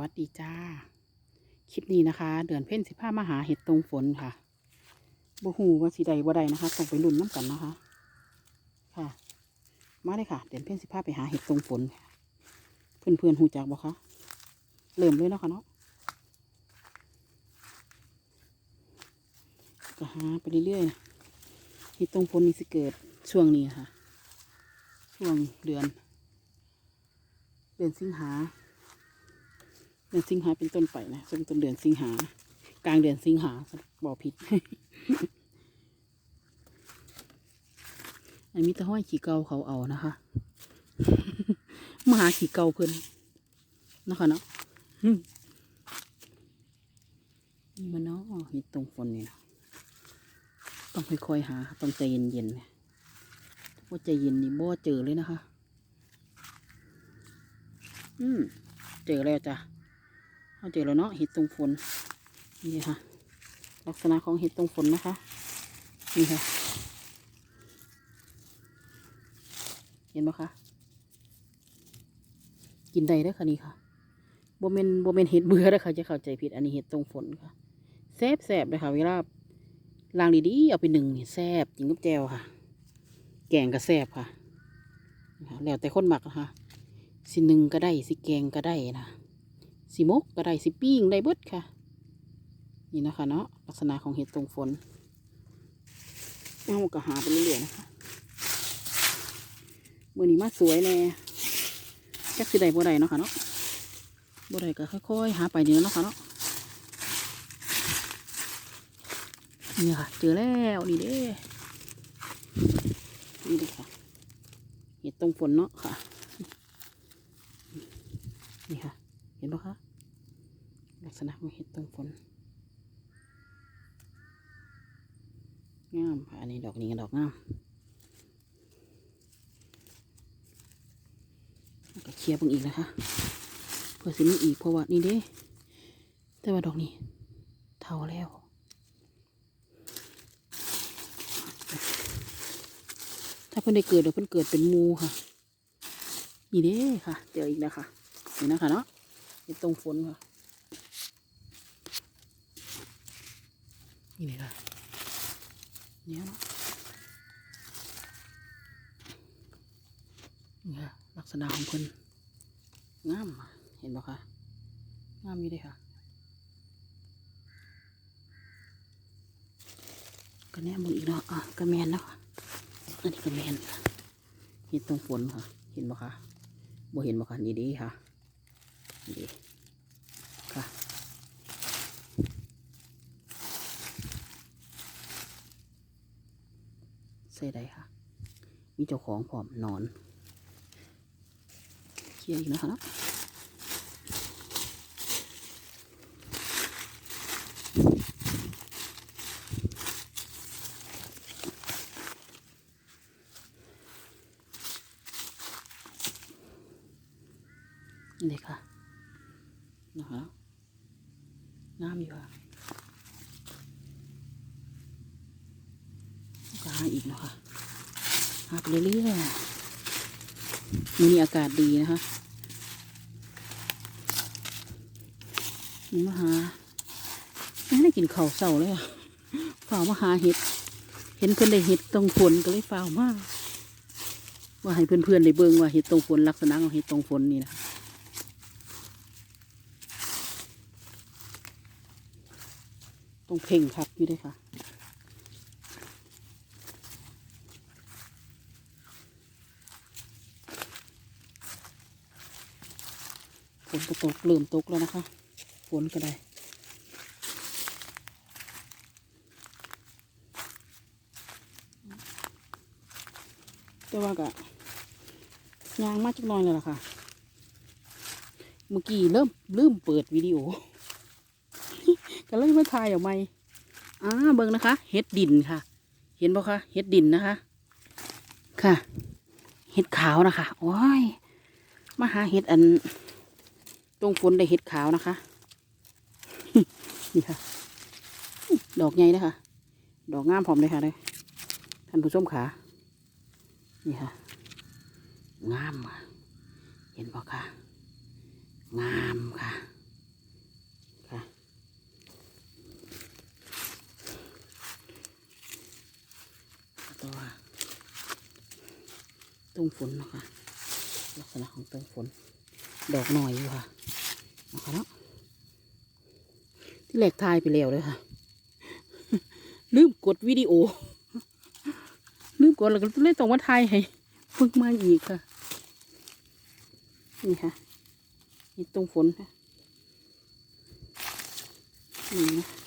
วัสดีจ้า คลิปนี้นะคะ เดือนเพ่นสิผ้ามาหาเห็ดตรงฝนค่ะบ่หูว่าสีใดบ่ใดนะคะต้องไปลุ้นน้ำกันนะคะ ค่ะ มาเลยค่ะ เดือนเพ่นสิผ้าไปหาเห็ดตรงฝนเพื่อนเพื่อนหูจักบ่คะเริ่มเลยเนาะค่ะเนาะก็หาไปเรื่อยๆเห็ดตรงฝนนี่สิเกิดช่วงนี้ค่ะ ช่วงเดือน เดือนสิงหา ดือนสิงหาเป็นต้นไปนะช่วงต้นเดือนสิงหากลางเดือนสิงหาบอกผิดอันนี้ตะห้อยขี่เกาเขาเอานะคะมาหาขี่เกาเพิ่นนะคะเนาะมนี่มันเนาะเห็ดตรงฝนนี่นะต้องค่อยๆหา ต้องใจเย็นๆนะว่าใจเย็นนี่บ่เจอเลยนะคะ อืม เจอแล้วจ้ะ เอาเจอแล้วเนาะเห็ดตรงฝนนี่ค่ะ ลักษณะของเห็ดตรงฝนนะคะ นี่ค่ะ เห็นไหมคะกินได้ด้ค่ะนี่ค่ะโบเมนโบเมนเห็ดเบื่อเด้ค่ะจะเข้าใจผิดอันนี้เห็ดตรงฝนค่ะแซบแซบเลยค่ะเวลาล้างดีๆเอาไปหนึ่งนี่แซบจริงกับแจวค่ะ แกงก็แซบค่ะแล้วแต่คนหมักนะคะสิหนึ่งก็ได้สิแกงก็ได้นะ สิมกก็ได้สิปิ้งได้เบิดค่ะ นี่นะคะเนาะลักษณะของเห็ดตรงฝนเอาก็หาไปเรื่อยๆนะคะเมื่อนี้มาสวยแน่จักสิได้บ่ได้เนาะค่ะเนาะบ่ได้ก็ค่อยๆ หาไปนี่เนาะค่ะเนาะนี่ค่ะ เจอแล้วนี่เด้นี่เด้ค่ะเห็ดตรงฝนเนาะค่ะ นี่ค่ะ ห็นปะคะลักษณะของเห็ดตรงฝนงามอันนี้ดอกนี้ก็ดอกงามก็เคลียร์เบิ่งอีกนะคะเพื่อสิมีอีกเพราะว่านี่เด้ แต่ว่าดอกนี้ เท่าแล้วถ้าเพิ่นได้เกิดเดี๋ยวเพิ่นเกิดเป็นมูค่ะนี่เด้ค่ะ เจออีกแล้วค่ะนี่นะคะเนาะ นี่ตรงฝนค่ะ นี่เลยค่ะเนี่ยเนาะนี่ค่ะลักษณะของคนงามอะเห็นบ่คะงามอยู่เลยค่ะก็แนมมึงอีกเนาะอะกระแมนเนาะอันนี้กระแมนค่ะเห็นตรงฝนค่ะ เห็นบ่คะบ่เห็นบ่คะนี่ดีค่ะ ดีค่ะใส่ได้ค่ะ มีเจ้าของผอมนอน เคลียร์อีกนะคะเนาะนี่ค่ะ นะคะงามอยู่ค่ะก็หาอีกนะคะหาไปเรื่อยๆมีอากาศดีนะคะมาหาไม่ได้กินข้าวเสาเลยอะฝ่ามาหาเห็ด เห็นเพื่อนได้เห็ดตรงฝนก็เลยฝ่ามากว่าให้เพื่อนๆได้เบิ่งว่าเห็ดตรงฝนลักษณะของเห็ดตรงฝนนี่นะคะ ต้อ งเพ่งคักอยู่ด้วยค่ะฝนก็ตกเริ่มตกแล้วนะคะฝนก็ได้แต่ว่าก็ยางมากจักหน่อยเลยล่ะค่ะ เมื่อกี้เริ่มลืมเปิดวิดีโอ ก็เลยมาถ่ายออกมาอ่าเบิ่งนะคะ เห็ดดินค่ะ เห็นบ่คะเห็ดดินนะคะ ค่ะ เห็ดขาวนะคะโอ้ยมาหาเห็ดอัน ตรงฝนได้เห็ดขาวนะคะนี่ค่ะ ดอกใหญ่นะคะดอกงามพร้อมเลยค่ะเลยท่านผู้ชมขานี่ค่ะ งามค่ะเห็นบ่คะงามค่ะ ต่อค่ะ ตรงฝนนะคะลักษณะของตรงฝน ดอกหน่อยอยู่ค่ะนะคะเนาะที่แหลกทายไปแล้วเลยค่ะ ลืมกดวิดีโอ ลืมกดแล้วก็เลยต้องมาทายให้ฝึกมาอีกค่ะ นี่ค่ะนี่ตรงฝนค่ะนี่นะ